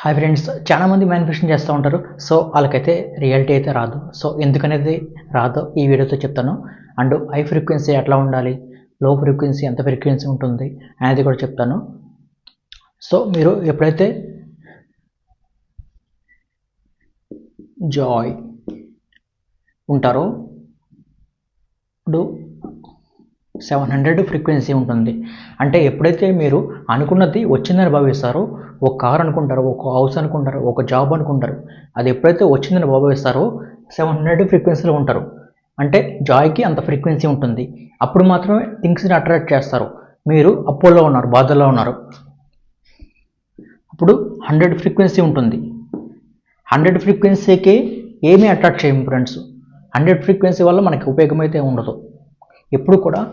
Hi friends చాలామంది manifestation చేస్తూ ఉంటారు. సో వాళ్ళకైతే రియాలిటీ అయితే రాదు. సో ఎందుకనేది రాదో ఈ వీడియోతో చెప్తాను. అండ్ హై ఫ్రీక్వెన్సీ ఎట్లా ఉండాలి? లో ఫ్రీక్వెన్సీ ఎంత ఫ్రీక్వెన్సీ ఉంటుంది? అనేది కూడా చెప్తాను. సో మీరు ఎప్పుడైతే జాయ్ ఉంటారో ఇప్పుడు సెవెన్ హండ్రెడ్ ఫ్రీక్వెన్సీ ఉంటుంది. అంటే ఎప్పుడైతే మీరు అనుకున్నది వచ్చిందని భావిస్తారో ఒక కార్ అనుకుంటారు ఒక హౌస్ అనుకుంటారు ఒక జాబ్ అనుకుంటారు అది ఎప్పుడైతే వచ్చిందని భావిస్తారో సెవెన్ హండ్రెడ్ ఫ్రీక్వెన్సీలో ఉంటారు. అంటే జాయ్కి అంత ఫ్రీక్వెన్సీ ఉంటుంది. అప్పుడు మాత్రమే థింగ్స్ని అట్రాక్ట్ చేస్తారు. మీరు అప్పుల్లో ఉన్నారు బాధల్లో ఉన్నారు. అప్పుడు హండ్రెడ్ ఫ్రీక్వెన్సీ ఉంటుంది. హండ్రెడ్ ఫ్రీక్వెన్సీకి ఏమీ అట్రాక్ట్ చేయము ఫ్రెండ్స్. హండ్రెడ్ ఫ్రీక్వెన్సీ వల్ల మనకి ఉపయోగం అయితే ఉండదు. ఎప్పుడు కూడా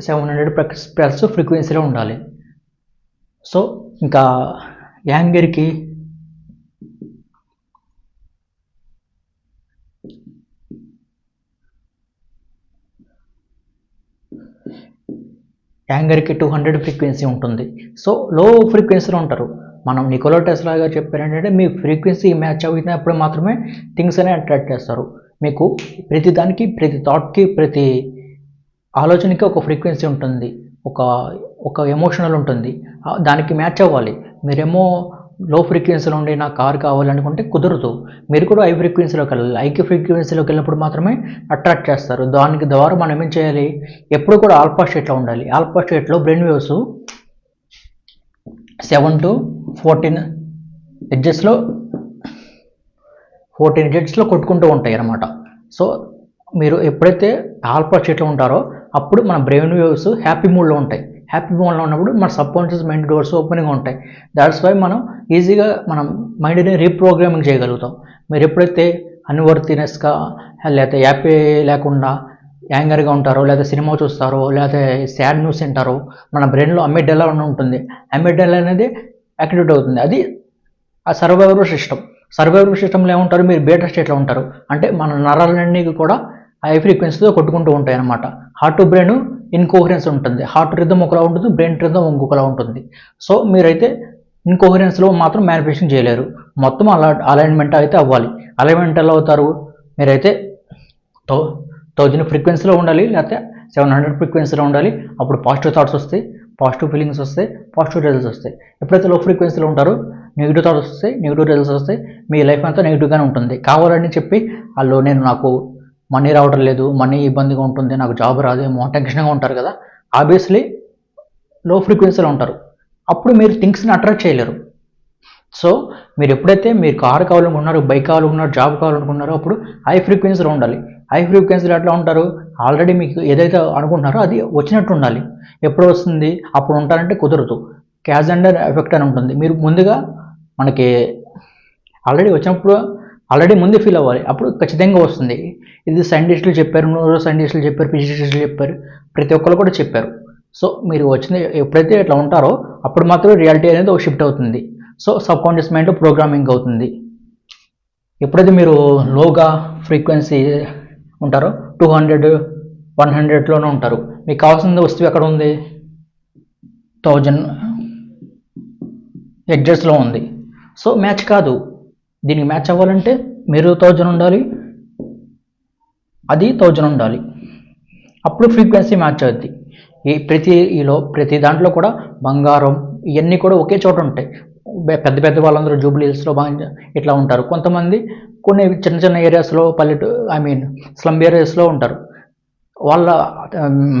సెవెన్ హండ్రెడ్ ప్లస్ ఫ్రీక్వెన్సీలో ఉండాలి. సో ఇంకా యాంగర్కి యాంగర్కి టూ హండ్రెడ్ ఫ్రీక్వెన్సీ ఉంటుంది. సో లో ఫ్రీక్వెన్సీలో ఉంటారు. మనం నికోలో టెస్లా గారు చెప్పారు ఏంటంటే మీ ఫ్రీక్వెన్సీ మ్యాచ్ అవుతున్నప్పుడు మాత్రమే థింగ్స్ అనేవి అట్రాక్ట్ చేస్తారు. మీకు ప్రతి దానికి ప్రతి థాట్కి ప్రతి ఆలోచనకి ఒక ఫ్రీక్వెన్సీ ఉంటుంది ఒక ఒక ఎమోషనల్ ఉంటుంది. దానికి మ్యాచ్ అవ్వాలి. మీరేమో లో ఫ్రీక్వెన్సీలో ఉండి నా కార్ కావాలనుకుంటే కుదరదు. మీరు కూడా హై ఫ్రీక్వెన్సీలోకి వెళ్ళాలి. హై ఫ్రీక్వెన్సీలోకి వెళ్ళినప్పుడు మాత్రమే అట్రాక్ట్ చేస్తారు. దానికి ద్వారా మనం ఏం చేయాలి? ఎప్పుడు కూడా ఆల్ఫా స్టేట్లో ఉండాలి. ఆల్ఫా స్టేట్లో brain waves seven to fourteen ఎడ్జెస్లో fourteen ఎడ్జెస్లో కొట్టుకుంటూ ఉంటాయి అన్నమాట. సో మీరు ఎప్పుడైతే ఆల్ఫా స్టేట్లో ఉంటారో అప్పుడు మన బ్రెయిన్ వేవ్స్ హ్యాపీ మూడ్లో ఉంటాయి. హ్యాపీ మూడ్లో ఉన్నప్పుడు మన subconscious mind doors opening ఉంటాయి. దాట్స్ వై మనం ఈజీగా మనం మైండ్ని రీప్రోగ్రామింగ్ చేయగలుగుతాం. మీరు ఎప్పుడైతే అన్వర్తినెస్గా లేకపోతే హ్యాపీ లేకుండా యాంగర్గా ఉంటారో లేదా సినిమా చూస్తారో లేకపోతే సాడ్ న్యూస్ వింటారో మన బ్రెయిన్లో అమిడెలా ఉంటుంది. అమిడెలా అనేది యాక్టివేట్ అవుతుంది. అది ఆ సర్వైవర్ సిస్టమ్ సర్వైవర్ సిస్టంలో ఏముంటారు? మీరు బేటర్ స్టేట్లో ఉంటారు. అంటే మన నరాలన్నీ కూడా హై ఫ్రీక్వెన్సీతో కొట్టుకుంటూ ఉంటాయి అన్నమాట హార్ట్ టు బ్రెయిన్ ఇన్కోహరెన్స్ ఉంటుంది. హార్ట్ రిథమ్ ఒకలా ఉంటుంది బ్రెయిన్ రిథమ్ ఇంకొకలా ఉంటుంది. సో మీరైతే ఇన్కోహరెన్స్లో మాత్రం మ్యానిఫెస్టేషన్ చేయలేరు. మొత్తం అలా అలైన్మెంట్ అయితే అవ్వాలి. అలైన్మెంట్ ఎలా అవుతారు? మీరైతే థౌ థౌజండ్ ఫ్రీక్వెన్సీలో ఉండాలి లేకపోతే సెవెన్ హండ్రెడ్ ఫ్రీక్వెన్సీలో ఉండాలి. అప్పుడు పాజిటివ్ థాట్స్ వస్తాయి పాజిటివ్ ఫీలింగ్స్ వస్తాయి పాజిటివ్ రిజల్ట్స్ వస్తాయి. ఎప్పుడైతే లో ఫ్రీక్వెన్సీలో ఉంటారో నెగిటివ్ థాట్స్ వస్తాయి నెగిటివ్ రిజల్ట్స్ వస్తాయి. మీ లైఫ్ అంతా నెగిటివ్గానే ఉంటుంది. కావాలని చెప్పి వాళ్ళు నేను నాకు మనీ రావడం లేదు మనీ ఇబ్బందిగా ఉంటుంది నాకు జాబ్ రాదేమో టెన్షన్గా ఉంటారు కదా. ఆబ్వియస్లీ లో ఫ్రీక్వెన్సీలో ఉంటారు. అప్పుడు మీరు థింగ్స్ని అట్రాక్ట్ చేయలేరు. సో మీరు ఎప్పుడైతే మీరు కార్ కావాలనుకున్నారు బైక్ కావాలనుకున్నారు జాబ్ కావాలనుకున్నారో అప్పుడు హై ఫ్రీక్వెన్సీలో ఉండాలి. హై ఫ్రీక్వెన్సీలో ఎట్లా ఉంటారు? ఆల్రెడీ మీకు ఏదైతే అనుకుంటున్నారో అది వచ్చినట్టు ఉండాలి. ఎప్పుడు వస్తుంది? అప్పుడు ఉంటారంటే కుదరదు. క్యాజ్ అండ్ ఎఫెక్ట్ అని ఉంటుంది. మీరు ముందుగా మనకి ఆల్రెడీ వచ్చినప్పుడు ఆల్రెడీ ముందే ఫీల్ అవ్వాలి. అప్పుడు ఖచ్చితంగా వస్తుంది. ఇది సైంటిస్టులు చెప్పారు న్యూరో సైంటిస్టులు చెప్పారు ఫిజిసిస్టులు చెప్పారు ప్రతి ఒక్కరు కూడా చెప్పారు. సో మీరు వచ్చిన ఎప్పుడైతే ఇట్లా ఉంటారో అప్పుడు మాత్రమే రియాలిటీ అనేది ఒక షిఫ్ట్ అవుతుంది. So subconscious mind programming అవుతుంది. ఎప్పుడైతే మీరు లోగా ఫ్రీక్వెన్సీ ఉంటారో టూ హండ్రెడ్ వన్ హండ్రెడ్లోనే ఉంటారు. మీకు కావాల్సిన వస్తువు ఎక్కడ ఉంది? థౌజండ్ ఎడ్జెస్లో ఉంది. సో మ్యాచ్ కాదు. దీనికి మ్యాచ్ అవ్వాలంటే మీరు థౌజండ్ ఉండాలి అది థౌజండ్ ఉండాలి. అప్పుడు ఫ్రీక్వెన్సీ మ్యాచ్ అవుద్ది. ఈ ప్రతి ఈలో ప్రతి దాంట్లో కూడా బంగారం ఇవన్నీ కూడా ఒకే చోట ఉంటాయి. పెద్ద పెద్ద వాళ్ళందరూ జూబ్లీ హిల్స్లో బాగా ఇట్లా ఉంటారు. కొంతమంది కొన్ని చిన్న చిన్న ఏరియాస్లో పల్లెటూ ఐ మీన్ స్లమ్ ఏరియాస్లో ఉంటారు. వాళ్ళ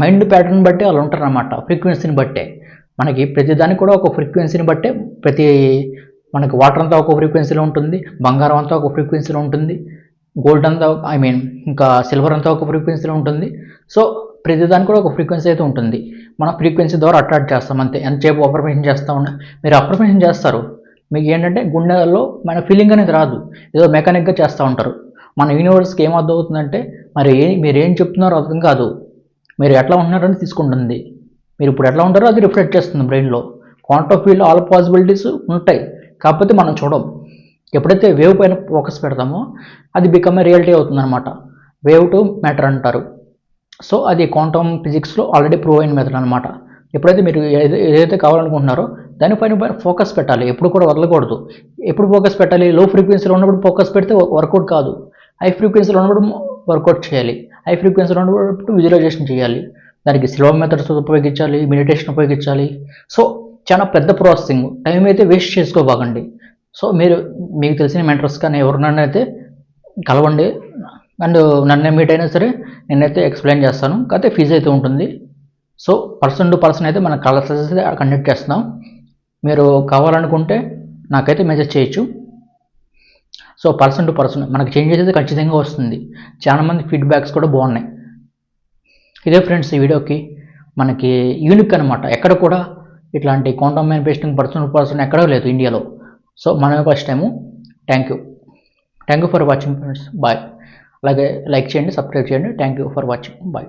మైండ్ ప్యాటర్న్ బట్టి వాళ్ళు ఉంటారు అన్నమాట ఫ్రీక్వెన్సీని బట్టే. మనకి ప్రతి దానికి కూడా ఒక ఫ్రీక్వెన్సీని బట్టే ప్రతి మనకి వాటర్ అంతా ఒక ఫ్రీక్వెన్సీలో ఉంటుంది బంగారం అంతా ఒక ఫ్రీక్వెన్సీలో ఉంటుంది గోల్డ్ అంతా ఐ మీన్ ఇంకా సిల్వర్ అంతా ఒక ఫ్రీక్వెన్సీలో ఉంటుంది. సో ప్రతిదానికి కూడా ఒక ఫ్రీక్వెన్సీ అయితే ఉంటుంది. మన ఫ్రీక్వెన్సీ ద్వారా అట్రాక్ట్ చేస్తాం అంతే. ఎంతసేపు అప్రమేషన్ చేస్తూ ఉన్నా మీరు అప్రమేషన్ చేస్తారు. మీకు ఏంటంటే గుండెల్లో మన ఫీలింగ్ అనేది రాదు. ఏదో మెకానిక్గా చేస్తూ ఉంటారు. మన యూనివర్స్కి ఏం అర్థం అవుతుందంటే మరి ఏ మీరు ఏం చెప్తున్నారో అర్థం కాదు. మీరు ఎట్లా ఉంటున్నారని తీసుకుంటుంది. మీరు ఇప్పుడు ఎట్లా ఉంటారో అది రిఫ్లెక్ట్ చేస్తుంది బ్రెయిన్లో క్వాంటమ్ ఫీల్డ్ ఆల్ పాసిబిలిటీస్ ఉంటాయి. కాకపోతే మనం చూడం ఎప్పుడైతే వేవ్ పైన ఫోకస్ పెడతామో అది బికమ్ ఏ రియాలిటీ అవుతుందన్నమాట. వేవ్ టు మ్యాటర్ అంటారు. సో అది క్వాంటమ్ ఫిజిక్స్లో ఆల్రెడీ ప్రూవ్ అయిన మెథడ్ అనమాట ఎప్పుడైతే మీరు ఏదైతే కావాలనుకుంటున్నారో దానిపైన పైన ఫోకస్ పెట్టాలి. ఎప్పుడు కూడా వదలకూడదు. ఎప్పుడు ఫోకస్ పెట్టాలి? లో ఫ్రీక్వెన్సీలో ఉన్నప్పుడు ఫోకస్ పెడితే వర్కౌట్ కాదు. హై ఫ్రీక్వెన్సీలో ఉన్నప్పుడు వర్కౌట్ చేయాలి. హై ఫ్రీక్వెన్సీలో ఉన్నప్పుడు విజువలైజేషన్ చేయాలి. దానికి స్లో మెథడ్స్ ఉపయోగించాలి మెడిటేషన్ ఉపయోగించాలి. సో చాలా పెద్ద ప్రాసెసింగ్ టైం అయితే వేస్ట్ చేసుకోబాకండి. సో మీరు మీకు తెలిసిన మెంటర్స్ కానీ ఎవరినైనా అయితే కలవండి. అండ్ నన్ను మీట్ అయినా సరే నేనైతే ఎక్స్ప్లెయిన్ చేస్తాను. కాకపోతే ఫీజు అయితే ఉంటుంది. సో పర్సన్ టు పర్సన్ అయితే మన కలర్స్ అయితే కండక్ట్ చేస్తున్నాం. మీరు కావాలనుకుంటే నాకైతే మెసేజ్ చేయొచ్చు. సో పర్సన్ టు పర్సన్ మనకు చేంజెస్ అయితే ఖచ్చితంగా వస్తుంది. చాలా మంది ఫీడ్బ్యాక్స్ కూడా బాగున్నాయి. ఇదే ఫ్రెండ్స్ ఈ వీడియోకి మనకి యూనిక్ అనమాట ఎక్కడ కూడా ఇట్లాంటి క్వాంటమ్ మ్యానిఫెస్టింగ్ పర్సన్ పర్సన్ ఎక్కడో లేదు ఇండియాలో సో మనమే first time thank you thank you for watching friends bye అలాగే లైక్ చేయండి సబ్స్క్రైబ్ చేయండి. Thank you for watching bye